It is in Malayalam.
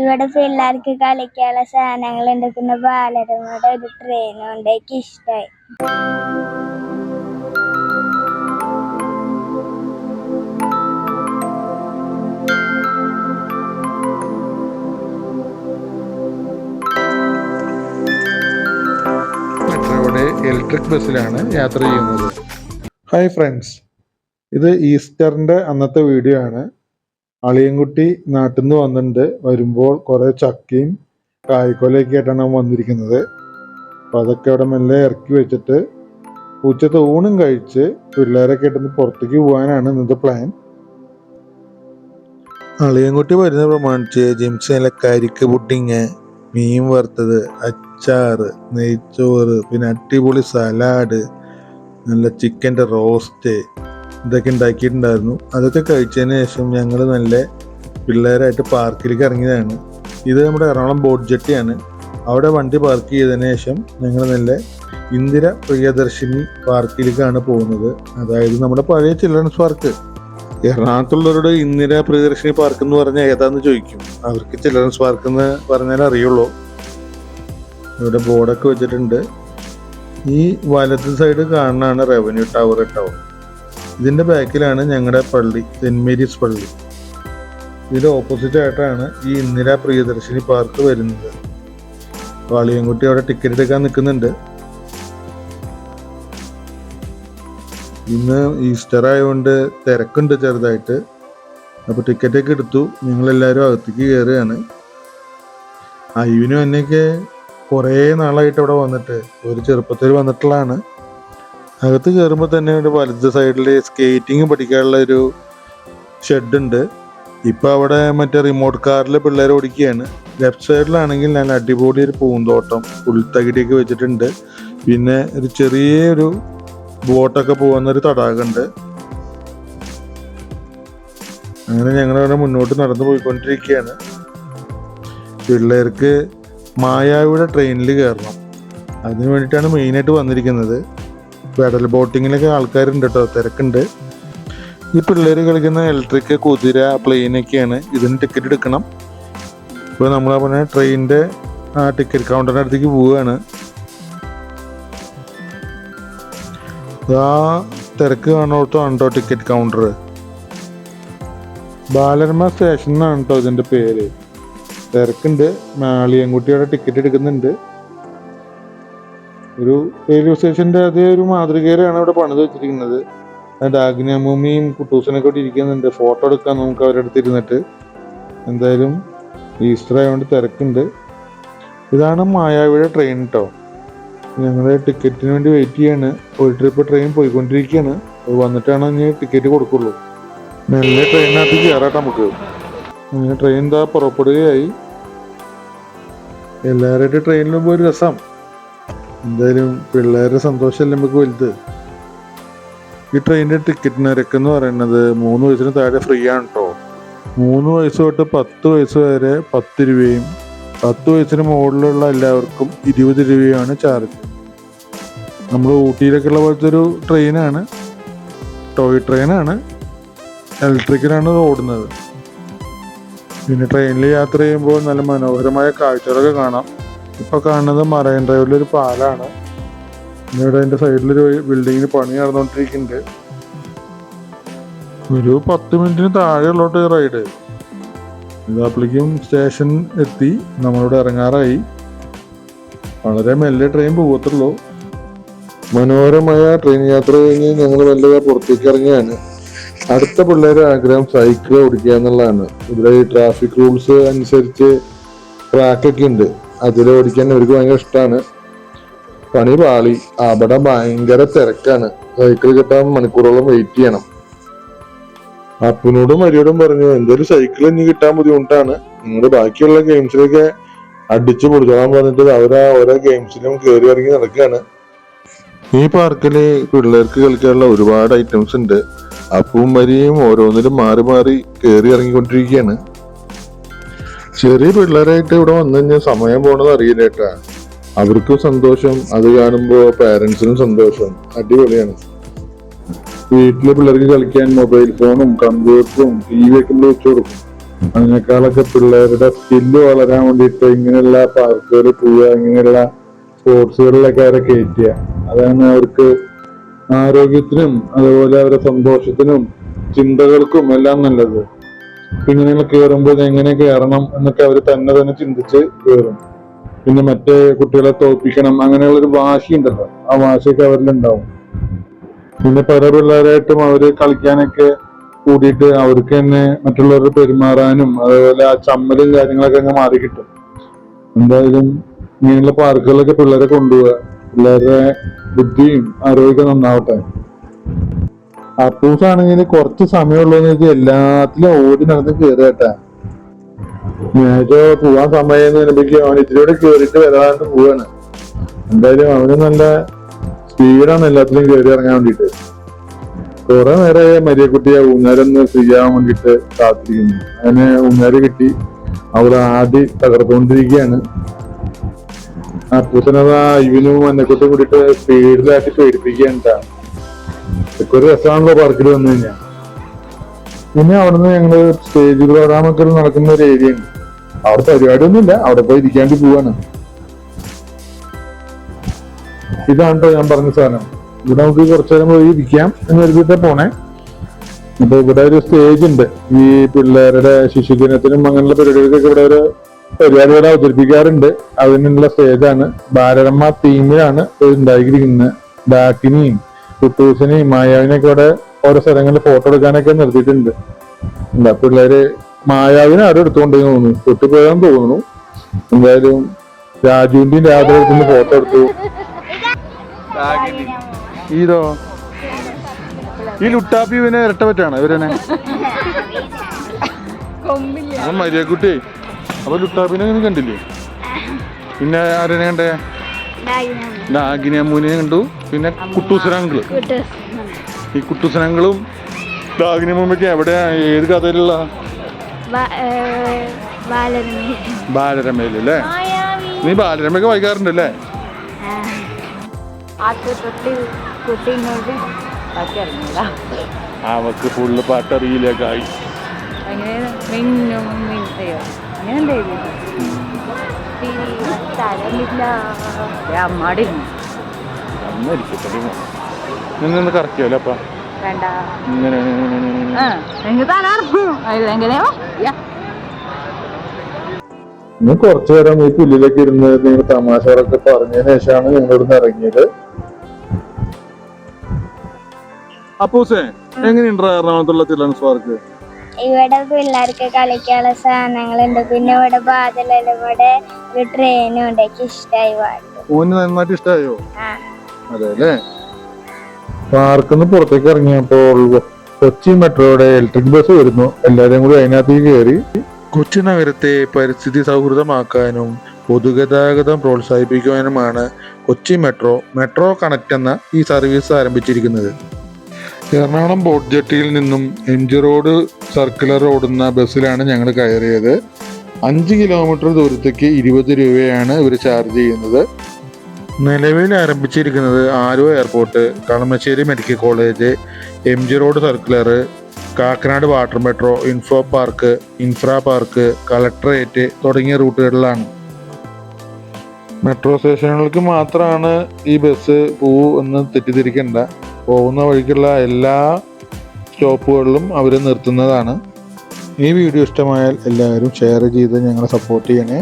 ഇവിടെ പിള്ളേർക്ക് കളിക്കാനുള്ള സാധനങ്ങളുണ്ട് പിന്നെ ബാലരമയുടെ ഒരു ട്രെയിനും ഉണ്ട്. എനിക്ക് ഇഷ്ടമായി ഇലക്ട്രിക് ബസ്സിലാണ് യാത്ര ചെയ്യുന്നത്. ഹായ് ഫ്രണ്ട്സ് ഇത് ഈസ്റ്ററിന്റെ അന്നത്തെ വീഡിയോ ആണ്. അളിയൻകുട്ടി നാട്ടിൽ നിന്ന് വന്നിട്ടുണ്ട് വരുമ്പോൾ കുറേ ചക്കയും കായ്ക്കൊലയൊക്കെ ആയിട്ടാണ് അവൻ വന്നിരിക്കുന്നത്. അപ്പൊ അതൊക്കെ അവിടെ മെല്ലെ ഇറക്കി വെച്ചിട്ട് ഉച്ചത്തെ ഊണും കഴിച്ച് പിള്ളേരൊക്കെ ആയിട്ടൊന്ന് പുറത്തേക്ക് പോകാനാണ് ഇന്നത്തെ പ്ലാൻ അളിയൻകുട്ടി വരുന്ന പ്രമാണിച്ച് ജിംസിലെ കരിക്ക് പുട്ടിങ് മീൻ വറുത്തത് അച്ചാറ് നെയ്ച്ചോറ് പിന്നെ അടിപൊളി സലാഡ് നല്ല ചിക്കന്റെ റോസ്റ്റ് ഇതൊക്കെ ഉണ്ടാക്കിയിട്ടുണ്ടായിരുന്നു. അതൊക്കെ കഴിച്ചതിന് ശേഷം ഞങ്ങൾ നല്ല പിള്ളേരായിട്ട് പാർക്കിലേക്ക് ഇറങ്ങിയതാണ്. ഇത് നമ്മുടെ എറണാകുളം ബോട്ട് ജെട്ടിയാണ്. അവിടെ വണ്ടി പാർക്ക് ചെയ്തതിന് ശേഷം ഞങ്ങൾ നല്ല ഇന്ദിര പ്രിയദർശിനി പാർക്കിലേക്കാണ് പോകുന്നത്. അതായത് നമ്മുടെ പഴയ ചിൽഡ്രൻസ് പാർക്ക്. എറണാകുളത്തുള്ളവരോട് ഇന്ദിര പ്രിയദർശിനി പാർക്ക് എന്ന് പറഞ്ഞാൽ ഏതാന്ന് ചോദിക്കും. അവർക്ക് ചിൽഡ്രൻസ് പാർക്ക് എന്ന് പറഞ്ഞാൽ അറിയുള്ളൂ. ഇവിടെ ബോർഡൊക്കെ വെച്ചിട്ടുണ്ട്. ഈ വലത് സൈഡ് കാണുന്നതാണ് റവന്യൂ ടവർ ടവർ ഇതിന്റെ ബാക്കിലാണ് ഞങ്ങളുടെ പള്ളി സെന്റ് മേരീസ് പള്ളി. ഇതിന്റെ ഓപ്പോസിറ്റ് ആയിട്ടാണ് ഈ ഇന്ദിര പ്രിയദർശിനി പാർക്ക് വരുന്നത്. വാളിയൻകുട്ടി അവിടെ ടിക്കറ്റ് എടുക്കാൻ നിൽക്കുന്നുണ്ട് ഇന്ന് ഈസ്റ്റർ ആയതുകൊണ്ട് തിരക്കുണ്ട് ചെറുതായിട്ട്. അപ്പോൾ ടിക്കറ്റൊക്കെ എടുത്തു. ഞങ്ങളെല്ലാവരും അകത്തേക്ക് കയറുകയാണ് അയ്യനും എന്നെയൊക്കെ കുറേ നാളായിട്ട് ഇവിടെ വന്നിട്ട് ഒരു ചെറുപ്പത്തിൽ വന്നിട്ടുള്ളതാണ്. അകത്ത് കയറുമ്പോൾ തന്നെ ഒരു വലത് സൈഡിൽ സ്കേറ്റിംഗ് പഠിക്കാനുള്ള ഒരു ഷെഡ് ഉണ്ട്. ഇപ്പം അവിടെ മറ്റേ റിമോട്ട് കാറിൽ പിള്ളേർ ഓടിക്കുകയാണ് ലെഫ്റ്റ് സൈഡിലാണെങ്കിൽ നല്ല അടിപൊളി ഒരു പൂന്തോട്ടം പുൽത്തകിടിയൊക്കെ വെച്ചിട്ടുണ്ട്. പിന്നെ ഒരു ചെറിയൊരു ബോട്ടൊക്കെ പോകുന്ന ഒരു തടാകമുണ്ട്. അങ്ങനെ ഞങ്ങളവിടെ മുന്നോട്ട് നടന്നു പോയിക്കൊണ്ടിരിക്കുകയാണ്. പിള്ളേർക്ക് മായാവിയുടെ ട്രെയിനിൽ കയറണം. അതിന് വേണ്ടിയിട്ടാണ് മെയിനായിട്ട് വന്നിരിക്കുന്നത്. പെഡൽ ബോട്ടിങ്ങിലൊക്കെ ആൾക്കാരുണ്ട് കേട്ടോ തിരക്കുണ്ട്. ഈ പിള്ളേർ കളിക്കുന്ന ഇലക്ട്രിക് കുതിര പ്ലെയിനൊക്കെയാണ് ഇതിന് ടിക്കറ്റ് എടുക്കണം. ഇപ്പോൾ നമ്മൾ പറഞ്ഞ ട്രെയിനിന്റെ ആ ടിക്കറ്റ് കൗണ്ടറിന്റെ അടുത്തേക്ക് പോവുകയാണ് ആ തിരക്ക് കാണോടത്താണ് കേട്ടോ ടിക്കറ്റ് കൗണ്ടർ ബാലരമ സ്റ്റേഷൻ എന്നാണ് കേട്ടോ ഇതിന്റെ പേര്. തിരക്കുണ്ട്. മാളിയൻകുട്ടിയുടെ ടിക്കറ്റ് എടുക്കുന്നുണ്ട്. ഒരു റെയിൽവേ സ്റ്റേഷന്റെ അതേ ഒരു മാതൃകയിലാണ് അവിടെ പണിത് വെച്ചിരിക്കുന്നത്. ഡാഗ്നമൂമിയും കുട്ടൂസനൊക്കെ ഇവിടെ ഇരിക്കുന്നുണ്ട്. ഫോട്ടോ എടുക്കാൻ നമുക്ക് അവരുടെ അടുത്ത് ഇരുന്നിട്ട്. എന്തായാലും ഈസ്റ്റർ ആയതുകൊണ്ട് തിരക്കുണ്ട്. ഇതാണ് മായാവിയുടെ ട്രെയിൻ കേട്ടോ ഞങ്ങൾ ടിക്കറ്റിന് വേണ്ടി വെയിറ്റ് ചെയ്യാണ്. ഒരു ട്രിപ്പ് ട്രെയിൻ പോയിക്കൊണ്ടിരിക്കുകയാണ്. അത് വന്നിട്ടാണ് ഇനി ടിക്കറ്റ് കൊടുക്കുള്ളൂ. നല്ല ട്രെയിനകത്ത് കയറാട്ടെ നമുക്ക്. അങ്ങനെ ട്രെയിൻ എന്താ പുറപ്പെടുകയായി. എല്ലാവരുടെ ട്രെയിനിലും പോയി രസം. എന്തായാലും പിള്ളേരുടെ സന്തോഷമല്ലേ നമുക്ക് വലുത്? ഈ ട്രെയിനിന്റെ ടിക്കറ്റ് നിരക്ക് എന്ന് പറയുന്നത് മൂന്ന് വയസ്സിന് താഴെ ഫ്രീ ആണ് കേട്ടോ മൂന്ന് വയസ്സ് തൊട്ട് പത്ത് വയസ്സ് വരെ പത്ത് രൂപയും പത്ത് വയസ്സിന് മുകളിലുള്ള എല്ലാവർക്കും ഇരുപത് രൂപയാണ് ചാർജ് നമ്മൾ ഊട്ടിയിലൊക്കെ ഉള്ള പോലത്തെ ഒരു ട്രെയിനാണ് ടോയ് ട്രെയിനാണ് ഇലക്ട്രിക്കലാണ് ഓടുന്നത്. പിന്നെ ട്രെയിനിൽ യാത്ര ചെയ്യുമ്പോൾ നല്ല മനോഹരമായ കാഴ്ചകളൊക്കെ കാണാം. ഇപ്പൊ കാണുന്നത് മറൈൻ ഡ്രൈവിലെ ഒരു പാലാണ്. ഇവിടെ അതിന്റെ സൈഡിലൊരു ബിൽഡിങ്ങിന് പണി നടന്നുകൊണ്ടിരിക്കുന്നുണ്ട് ഒരു പത്ത് മിനിറ്റിന് താഴെയുള്ളോട്ട് റൈഡ്. ഇതാപ്പിളിക്കും സ്റ്റേഷൻ എത്തി. നമ്മളിവിടെ ഇറങ്ങാറായി. വളരെ മെല്ലെ ട്രെയിൻ പോകത്തുള്ളൂ. മനോഹരമായ ട്രെയിൻ യാത്ര കഴിഞ്ഞ് ഞങ്ങൾ മെല്ലെ പുറത്തേക്ക് ഇറങ്ങിയാണ് അടുത്ത പിള്ളേരുടെ ആഗ്രഹം സൈക്കിൾ ഓടിക്കുക എന്നുള്ളതാണ്. ഇവിടെ ട്രാഫിക് റൂൾസ് അനുസരിച്ച് ട്രാക്കൊക്കെ ഉണ്ട്. അതിൽ ഓടിക്കാൻ അവർക്ക് ഭയങ്കര ഇഷ്ടമാണ് പണി പാളി. അവിടെ ഭയങ്കര തിരക്കാണ്. സൈക്കിൾ കിട്ടാൻ മണിക്കൂറോളം വെയിറ്റ് ചെയ്യണം. അപ്പനോടും മരിയോടും പറഞ്ഞു എന്തൊരു സൈക്കിൾ ഇനി കിട്ടാൻ ബുദ്ധിമുട്ടാണ്. നിങ്ങൾ ബാക്കിയുള്ള ഗെയിംസിലൊക്കെ അടിച്ചു പൊടിച്ചോളാൻ പറഞ്ഞിട്ട് അവരാ ഓരോ ഗെയിംസിലും കയറി ഇറങ്ങി നടക്കുകയാണ് ഈ പാർക്കിൽ പിള്ളേർക്ക് കളിക്കാനുള്ള ഒരുപാട് ഐറ്റംസ് ഉണ്ട്. അപ്പവും മരിയും ഓരോന്നിലും മാറി മാറി കയറി ഇറങ്ങിക്കൊണ്ടിരിക്കുകയാണ്. ചെറിയ പിള്ളേരായിട്ട് ഇവിടെ വന്നു കഴിഞ്ഞാൽ സമയം പോണത് അറിയില്ല കേട്ടാ. അവർക്കും സന്തോഷം അത് കാണുമ്പോ പാരന്റ്സിനും സന്തോഷം. അടിപൊളിയാണ്. വീട്ടിലെ പിള്ളേർക്ക് കളിക്കാൻ മൊബൈൽ ഫോണും കമ്പ്യൂട്ടറും ടി വി ഒക്കെ വെച്ചു കൊടുക്കും. അതിനേക്കാളൊക്കെ പിള്ളേരുടെ സ്കില്ല് വളരാൻ വേണ്ടിയിട്ട് ഇങ്ങനെയുള്ള പാർക്കുകളിൽ പോവുക ഇങ്ങനെയുള്ള സ്പോർട്സുകളിലൊക്കെ അവരെ കയറ്റുക അതാണ് അവർക്ക് ആരോഗ്യത്തിനും അതുപോലെ അവരുടെ സന്തോഷത്തിനും ചിന്തകൾക്കും എല്ലാം നല്ലത്. ഇങ്ങനെയുള്ള കയറുമ്പോൾ എങ്ങനെ കയറണം എന്നൊക്കെ അവർ തന്നെ തന്നെ ചിന്തിച്ച് കയറും പിന്നെ മറ്റേ കുട്ടികളെ തോൽപ്പിക്കണം അങ്ങനെയുള്ള ഒരു വാശി ഉണ്ടല്ലോ ആ വാശിയൊക്കെ അവരിലുണ്ടാവും. പിന്നെ പല പിള്ളേരായിട്ടും അവർ കളിക്കാനൊക്കെ കൂടിയിട്ട് അവർക്ക് തന്നെ മറ്റുള്ളവർ പെരുമാറാനും അതേപോലെ ആ ചമ്മലും കാര്യങ്ങളൊക്കെ അങ്ങ് മാറി കിട്ടും. എന്തായാലും ഇങ്ങനെയുള്ള പാർക്കുകളിലൊക്കെ പിള്ളേരെ കൊണ്ടുപോവുക. പിള്ളേരുടെ ബുദ്ധിയും ആരോഗ്യം നന്നാവട്ടെ. അപ്പൂസ് ആണെങ്കിൽ കുറച്ച് സമയമുള്ളൂന്ന് വെച്ചാൽ എല്ലാത്തിലും ഓടി നടന്ന് കയറിയട്ടാ ഞാനിപ്പോ പോവാൻ സമയം നിലപ്പിക്കുക അവൻ ഇതിലൂടെ കയറിയിട്ട് വരാണ്ട് പോവാണ്. എന്തായാലും അവന് നല്ല സ്പീഡാണ് എല്ലാത്തിലും കയറി ഇറങ്ങാൻ വേണ്ടിട്ട് കുറെ നേരെ മരിയക്കുട്ടിയെ ഊഞ്ഞാലൊന്ന് ഫ്രീ ആവാൻ വേണ്ടിട്ട് കാത്തിരിക്കുന്നു. അങ്ങനെ ഊഞ്ഞാൽ കിട്ടി. അവൾ ആടി തകർത്തുകൊണ്ടിരിക്കുകയാണ്. അപ്പൂസനത് ഇവനും മഞ്ഞക്കുട്ടി കൂടിയിട്ട് സ്പീഡിലാക്കി പേടിപ്പിക്കുകയാണ്. ഇതൊക്കെ ഒരു രസമാണല്ലോ പാർക്കിൽ വന്നു കഴിഞ്ഞാൽ പിന്നെ അവിടുന്ന് ഞങ്ങൾ സ്റ്റേജ് പ്രോഗ്രാമൊക്കെ നടക്കുന്ന ഒരു ഏരിയ ഉണ്ട്. അവിടെ പരിപാടി പരിപാടിയൊന്നുമില്ല അവിടെ പോയി ഇരിക്കാണ്ടി പോവാണ്. ഇതാണ് ഞാൻ പറഞ്ഞ സാധനം. ഇവിടെ നമുക്ക് കുറച്ചു നേരം പോയി ഇരിക്കാം എന്ന് കരുതിയിട്ട് പോണേ. അപ്പൊ ഇവിടെ ഒരു സ്റ്റേജ് ഉണ്ട്. ഈ പിള്ളേരുടെ ശിശുദിനത്തിനും അങ്ങനെയുള്ള പരിപാടികൾക്കൊക്കെ ഇവിടെ ഒരു പരിപാടികൾ അവതരിപ്പിക്കാറുണ്ട്. അതിനുള്ള സ്റ്റേജാണ് ബാലരമ്മ തീമിലാണ് ഉണ്ടാക്കിയിരിക്കുന്നത് ഡാക്കിനെയും കുട്ടൂസിനെയും മായാവിനൊക്കെ ഇവിടെ ഓരോ സ്ഥലങ്ങളിൽ ഫോട്ടോ എടുക്കാനൊക്കെ നിർത്തിയിട്ടുണ്ട്. എന്താ പിള്ളേര് മായാവിനെ ആരും എടുത്തുകൊണ്ടെന്ന് തോന്നുന്നു. പൊട്ടിപ്പോയാന്ന് തോന്നുന്നു. എന്തായാലും രാജുവിന്റെയും രാധവത്തിന്റെ ഫോട്ടോ എടുത്തു. ഇതോ? ഈ ലുട്ടാപ്പി ഇവനെ ഇരട്ട പറ്റാണ് ഇവരനെ മര്യാദക്കുട്ടി മരിയക്കുട്ടി അപ്പൊ ലുട്ടാപ്പിനെ കണ്ടില്ലേ? പിന്നെ ആരെന്നെ കണ്ടേ? നാഗിനി അമ്മൂനെ കണ്ടു. പിന്നെ കുട്ടൂസനങ്കിൾ. ഈ കുട്ടൂസനങ്ങളും നാഗിനി അമ്മൂമ്മയ്ക്ക് എവിടെയാ? ഏത് കഥയിലുള്ള? ബാലരമയിലല്ലേ നീ ബാലരമയൊക്കെ വൈകാറുണ്ട് അല്ലേ അവക്ക് ഫുള്ള് പാട്ടറിയില്ല കായ് അങ്ങനെ അമ്മാടി. നിന്ന് കറക്കിയല്ലേ അപ്പ? വേണ്ട. കുറച്ചു നേരം ഈ പുല്ലിലൊക്കെ ഇരുന്ന് നിങ്ങൾ തമാശകളൊക്കെ പറഞ്ഞതിന് ശേഷമാണ് ഞങ്ങളിവിടുന്ന് ഇറങ്ങിയത്. അപ്പൂസേ എങ്ങനെയുണ്ട് എറണാകുളത്തുള്ള ചിൽഡ്രൻസ് പാർക്ക്? ഇവിടെ പിള്ളേർക്ക് കളിക്കാനുള്ള സാധനങ്ങളുണ്ട്. പിന്നെ ഇവിടെ ബാദലെല്ലാം കൂടെ ഒരു ട്രെയിനും ഉണ്ട്. എനിക്ക് ഇഷ്ടമായി ഓന് നന്നായിട്ട് ഇഷ്ടമായോ അതെ അല്ലേ പാർക്കിന്ന് പുറത്തേക്ക് ഇറങ്ങിയപ്പോൾ കൊച്ചി മെട്രോയുടെ ഇലക്ട്രിക് ബസ് വരുന്നു. എല്ലാവരും കൂടി അതിനകത്തേക്ക് കയറി. കൊച്ചി നഗരത്തെ പരിസ്ഥിതി സൗഹൃദമാക്കാനും പൊതുഗതാഗതം പ്രോത്സാഹിപ്പിക്കുവാനുമാണ് കൊച്ചി മെട്രോ മെട്രോ കണക്ട് എന്ന ഈ സർവീസ് ആരംഭിച്ചിരിക്കുന്നത്. എറണാകുളം ബോട്ട് ജെട്ടിയിൽ നിന്നും എം ജി റോഡ് സർക്കുലർ ഓടുന്ന ബസ്സിലാണ് ഞങ്ങൾ കയറിയത്. അഞ്ച് കിലോമീറ്റർ ദൂരത്തേക്ക് ഇരുപത് രൂപയാണ് ഇവർ ചാർജ് ചെയ്യുന്നത്. നിലവിൽ ആരംഭിച്ചിരിക്കുന്നത് Aluva airport Kalamassery medical college M G road circular Kakkanad water metro info park infra park collectorate തുടങ്ങിയ റൂട്ടുകളിലാണ്. മെട്രോ സ്റ്റേഷനുകൾക്ക് മാത്രമാണ് ഈ ബസ് പോവൂ എന്ന് തെറ്റിദ്ധരിക്കണ്ട. പോകുന്ന വഴിക്കുള്ള എല്ലാ സ്റ്റോപ്പുകളിലും അവർ നിർത്തുന്നതാണ്. ഈ വീഡിയോ ഇഷ്ടമായാൽ എല്ലാവരും ഷെയർ ചെയ്ത് ഞങ്ങളെ സപ്പോർട്ട് ചെയ്യണേ.